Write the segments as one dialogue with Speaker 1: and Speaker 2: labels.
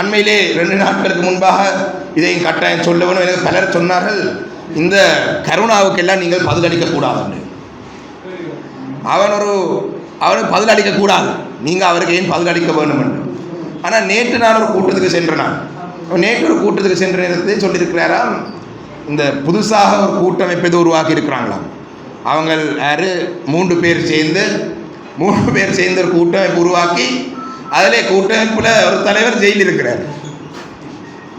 Speaker 1: அண்மையிலே ரெண்டு நாட்களுக்கு முன்பாக இதையும் கட்டாயம் சொல்ல வேணும் எனக்கு பலர் சொன்னார்கள். இந்த கருணாவுக்கெல்லாம் நீங்கள் பதிலளிக்க கூடாது அவன் ஒரு அவனுக்கு பதிலளிக்க கூடாது. நீங்கள் அவருக்கு ஏன் பதிலளிக்க வேண்டும் என்று. ஆனால் நேற்று நான் ஒரு கூட்டத்துக்கு சென்றனான் நான். நேற்று ஒரு கூட்டத்துக்கு சென்ற நேரத்தை சொல்லியிருக்கிறாராம் இந்த புதுசாக ஒரு கூட்டமைப்பு எது உருவாக்கி இருக்கிறாங்களாம். அவங்க யார்? மூன்று பேர் சேர்ந்து மூன்று பேர் சேர்ந்து ஒரு கூட்டமைப்பு உருவாக்கி அதிலே கூட்டமைப்பில் ஒரு தலைவர் ஜெயிலில் இருக்கிறார்.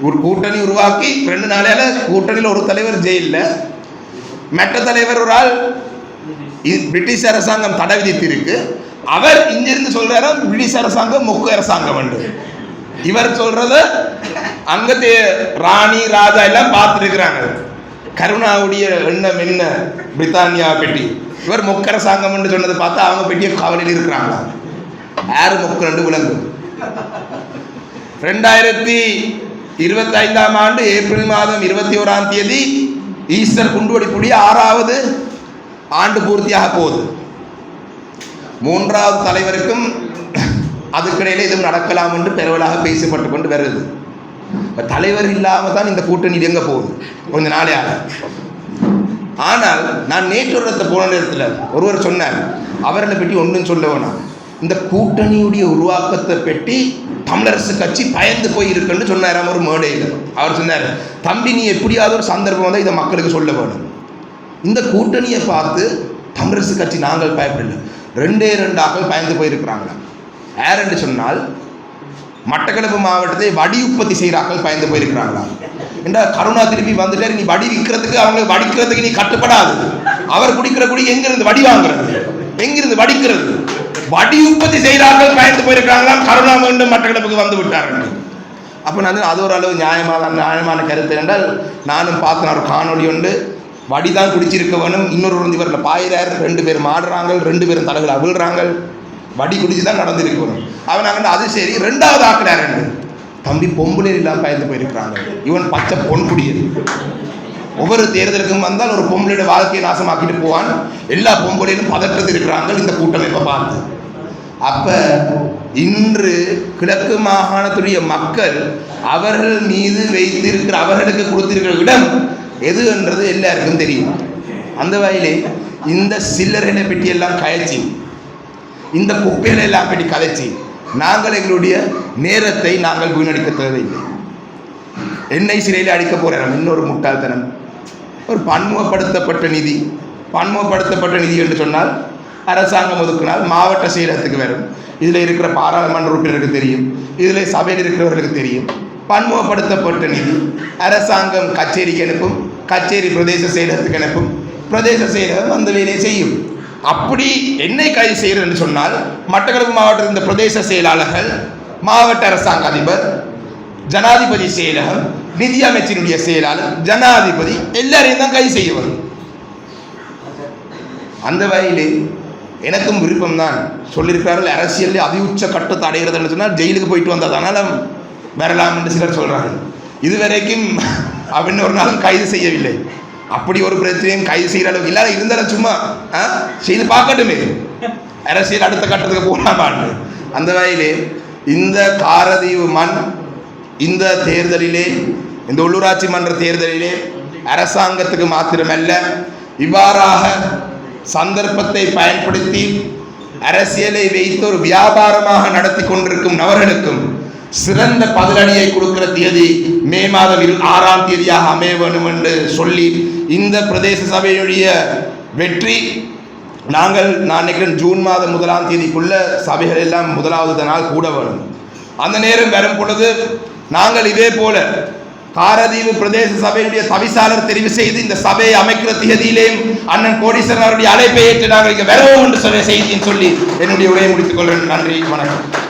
Speaker 1: ஒரு கூட்டணி உருவாக்கி ரெண்டு நாளையால கூட்டணியில் ஒரு தலைவர் ஜெயிலில். மற்ற தலைவர் ஒரு ஆள் பிரிட்டிஷ் அரசாங்கம் தடை விதித்திருக்கு. அவர் இங்கிருந்து சொல்றாரு பிரிட்டிஷ் அரசாங்கம் மொக்கு அரசாங்கம் இவர் சொல்றது அங்கத்தே ராணி ராஜா எல்லாம் பார்த்துருக்குறாங்க. கருணாவுடைய எண்ணம் என்ன? பிரித்தானியா பெட்டி. இவர் மொக்கரசாங்கம் என்று சொன்னதை பார்த்தா அவங்க பெட்டியை கவலையில் இருக்கிறாங்களா ஆறு மொக்கு ரெண்டு விலங்கு. ரெண்டாயிரத்தி இருபத்தைந்தாம் ஆண்டு ஏப்ரல் மாதம் இருபத்தி ஓராம் தேதி ஈஸ்டர் குண்டுவெடிப்புடைய ஆறாவது ஆண்டு பூர்த்தியாக போகுது. மூன்றாவது தலைவருக்கும் அதுக்கிடையில் எதுவும் நடக்கலாம் என்று பெருவலாக பேசப்பட்டு கொண்டு வருது தலைவர் இல்லாமல் தான் இந்த கூட்டணி இயங்க போகுது. கொஞ்ச நாளையாக ஆனால் நான் நேற்று ஒரு போன நேரத்தில் ஒருவர் சொன்னார். அவர்களை பற்றி ஒன்றும் சொல்ல வேணாம். இந்த கூட்டணியுடைய உருவாக்கத்தை பெட்டி தமிழரசு கட்சி பயந்து போய் இருக்குன்னு ஒரு மேடையில். அவர் சொன்னார் தம்பி நீ எப்படியாவது ஒரு சந்தர்ப்பம் வந்தால் இதை மக்களுக்கு சொல்ல வேணும். இந்த கூட்டணியை பார்த்து தமிழரசு கட்சி நாங்கள் பயப்படல. ரெண்டே ரெண்டு ஆக்கள் பயந்து போயிருக்கிறாங்களா யார் என்று சொன்னால் மட்டக்களப்பு மாவட்டத்தை வடி உற்பத்தி செய்கிறாக்கள் பயந்து போயிருக்கிறாங்களா ஏண்டா கருணா திருப்பி வந்துட்டார் நீ வடி விற்கிறதுக்கு அவங்க வடிக்கிறதுக்கு நீ கட்டுப்படாது அவர் குடிக்கிற குடி எங்கிருந்து வடி வாங்குறது? எங்கிருந்து வடிக்கிறது? வடி உற்பத்தி செய்தார்கள் பயந்து போயிருக்கிறாங்களாம். கருணா மீண்டும் கிடப்புக்கு வந்து விட்டார்கள். அப்போ நான் அது ஒரு அளவு நியாயமான நியாயமான கருத்து என்றால் நானும் பார்த்தேன் ஒரு காணொளி உண்டு. வடி தான் குடிச்சிருக்க வேணும். இன்னொரு வந்து இவரில் பாயிறார். ரெண்டு பேர் மாடுறாங்க ரெண்டு பேரும் தலைகள் அவிழ்றாங்க வடி குடிச்சு தான் நடந்திருக்கணும் அவன் அங்கே அது சரி. ரெண்டாவது ஆக்கினார் என்று. தம்பி பொம்பளை இல்லாமல் பயந்து போயிருக்கிறாங்க. இவன் பச்சை பொன் குடியது. ஒவ்வொரு தேர்தலுக்கும் வந்தால் ஒரு பொம்பளையோட வாழ்க்கையை நாசமாக்கிட்டு போவான். எல்லா பொம்பளையிலும் பதற்றத்தில் இருக்கிறாங்க இந்த கூட்டமைப்பை பார்த்து. அப்போ இன்று கிழக்கு மாகாணத்துடைய மக்கள் அவர்கள் மீது வைத்திருக்கிற அவர்களுக்கு கொடுத்திருக்கிற இடம் எது என்றது எல்லாருக்கும் தெரியும். அந்த வகையிலே இந்த சில்லறைகளை பற்றி எல்லாம் கயச்சி இந்த குப்பைகளை எல்லாம் பற்றி கதைச்சி நாங்கள் எங்களுடைய நேரத்தை நாங்கள் வீணடிக்க தேவையில்லை என்னை சிறையில் அடிக்க போகிறோம் இன்னொரு முட்டாள்தனம். ஒரு பன்முகப்படுத்தப்பட்ட நிதி பன்முகப்படுத்தப்பட்ட நிதி என்று சொன்னால் அரசாங்கம் ஒதுக்கினால் மாவட்ட செயலகத்துக்கு வரும். இதில் இருக்கிற பாராளுமன்ற உறுப்பினருக்கு தெரியும். இதில் சபையில் இருக்கிறவர்களுக்கு தெரியும். பன்முகப்படுத்தப்பட்ட நிதி அரசாங்கம் கச்சேரிக்கு அனுப்பும். கச்சேரி பிரதேச செயலகத்துக்கு அனுப்பும். பிரதேச செயலகம் அந்த வேலையை செய்யும். அப்படி என்னை கைது செய்கிறது என்று சொன்னால் மட்டக்களப்பு மாவட்டத்தில் இந்த பிரதேச செயலாளர்கள் மாவட்ட அரசாங்க அதிபர் ஜனாதிபதி செயலகம் நிதி அமைச்சருடைய செயலாளர் ஜனாதிபதி எல்லாரையும் தான் கைது செய்ய வரும். அந்த வகையிலே எனக்கும் விருப்பம் தான் சொல்லியிருக்கிறார்கள் அரசியலில் அதிஉச்ச கட்டத்தை அடைகிறதுன்னு சொன்னால் ஜெயிலுக்கு போயிட்டு வந்ததனால வரலாம் என்று சிலர் சொல்கிறார்கள் இதுவரைக்கும் அப்படின்னு ஒரு நாளும் கைது செய்யவில்லை. அப்படி ஒரு பிரச்சனையும் கைது செய்கிற அளவுக்கு இல்லாத இருந்தாலும் சும்மா ஆ, செய்து பார்க்கட்டுமே. அரசியல் அடுத்த கட்டத்துக்கு போகலாமான்னு அந்த வகையிலே இந்த காரதீவு மண் இந்த தேர்தலிலே இந்த உள்ளூராட்சி மன்ற தேர்தலிலே அரசாங்கத்துக்கு மாத்திரமல்ல இவ்வாறாக சந்தர்ப்பத்தை பயன்படுத்தி அரசியலை வைத்து ஒரு வியாபாரமாக நடத்தி கொண்டிருக்கும் நபர்களுக்கும் சிறந்த பதிலடியை கொடுக்கிற தேதி மே மாதம் ஆறாம் தேதியாக அமைய வேண்டும் என்று சொல்லி இந்த பிரதேச சபையுடைய வெற்றி நாங்கள் நான் நினைக்கிறேன் ஜூன் மாதம் முதலாம் தேதிக்குள்ள சபைகள் எல்லாம் முதலாவது நாள் கூட வரும். அந்த நேரம் வரும் பொழுது நாங்கள் இதே போல காரதீவு பிரதேச சபையுடைய தவிசாளர் தெரிவு செய்து இந்த சபையை அமைக்கிற திகதியிலேயும் அண்ணன் கோடீஸ்வரன் அவருடைய அழைப்பை ஏற்று நாங்கள் இங்கே வரவும் என்று சொல்ல செய்தின்னு சொல்லி என்னுடைய உரையை முடித்துக் கொள்கிறேன். நன்றி வணக்கம்.